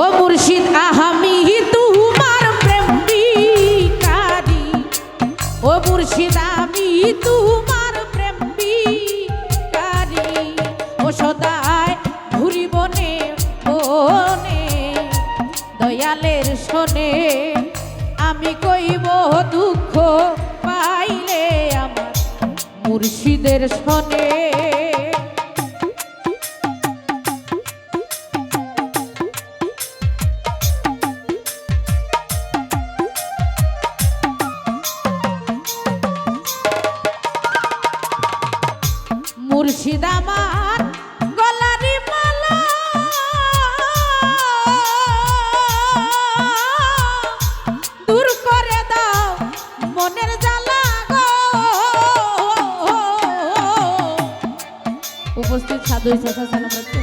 ও মুর্শিদ, আহামি তোমার প্রেম বিকারি ও মুর্শিদ, আমি তোমার প্রেম বিকারি ও সদায় ঘুরি বনে বনে দয়ালের শোনে। আমি কইব, দুঃখ পাইলে আমার মুর্শিদের শোনে। মুর্শিদ গলারি মালা। দূর করে দাও মনের জ্বালা উপস্থিত সাধু রাখতে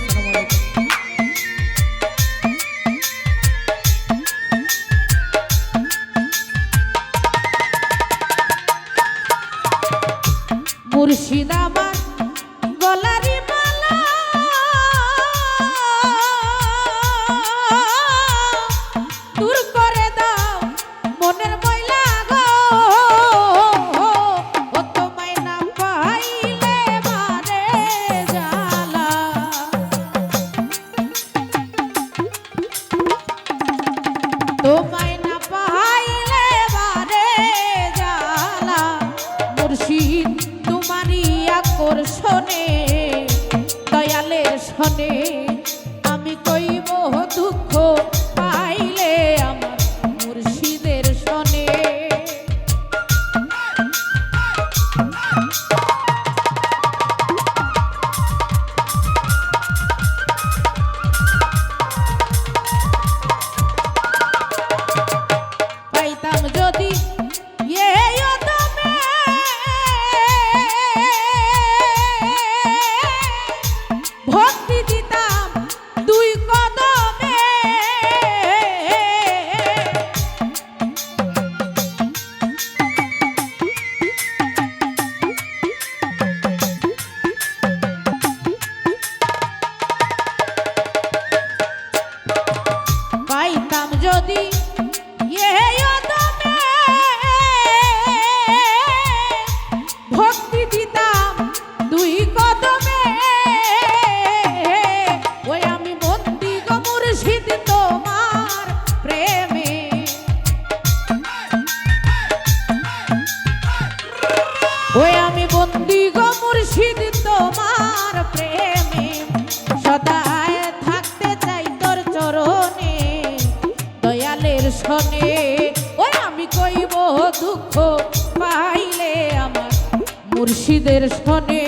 মুর্শিদের শনে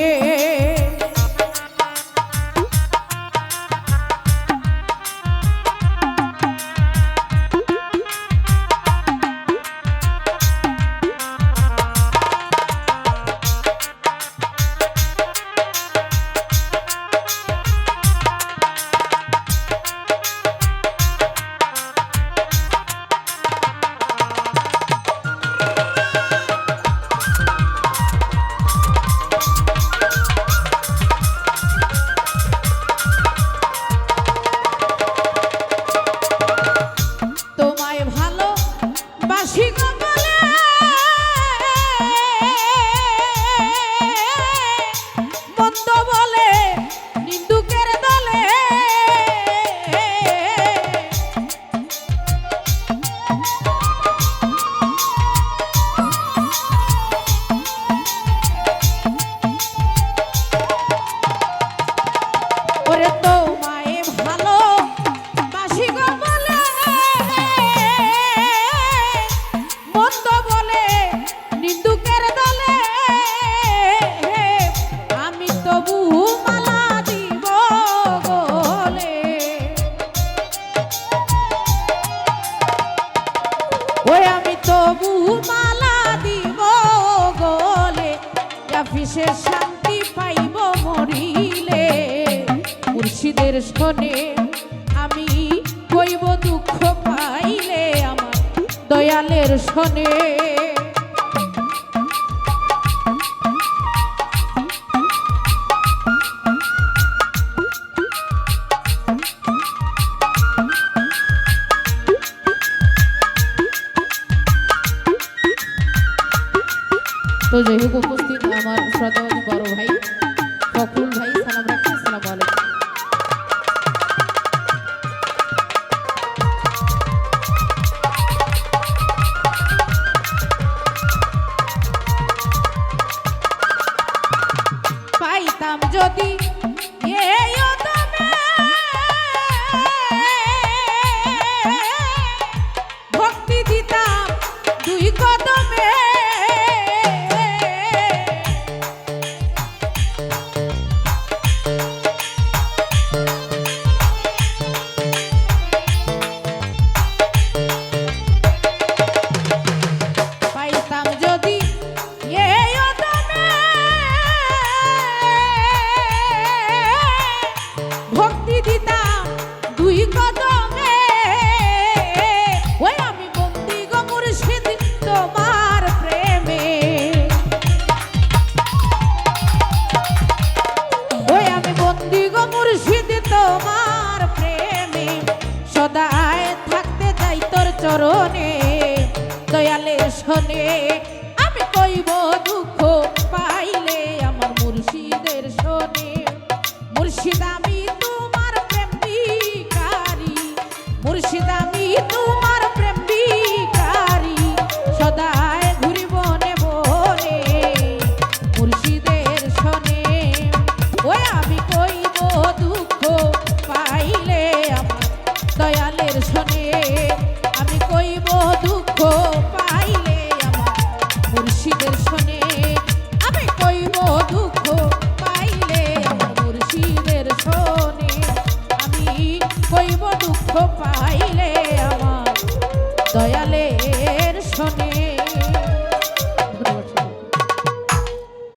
শোনে আমি কইব দুঃখ পাইলে আমার দয়ালের শোনে তো যাই হোক, উপস্থিত আমার শ্রদ্ধা বড় ভাই। যদি সদায় থাকতে যাই তোর চরণে, দয়ালে শোনে। আমি কইব দুঃখ পাইলে আমার মুর্শিদের শোনে। মুর্শিদ তোমার প্রেম মুর্শিদ আমি তোমার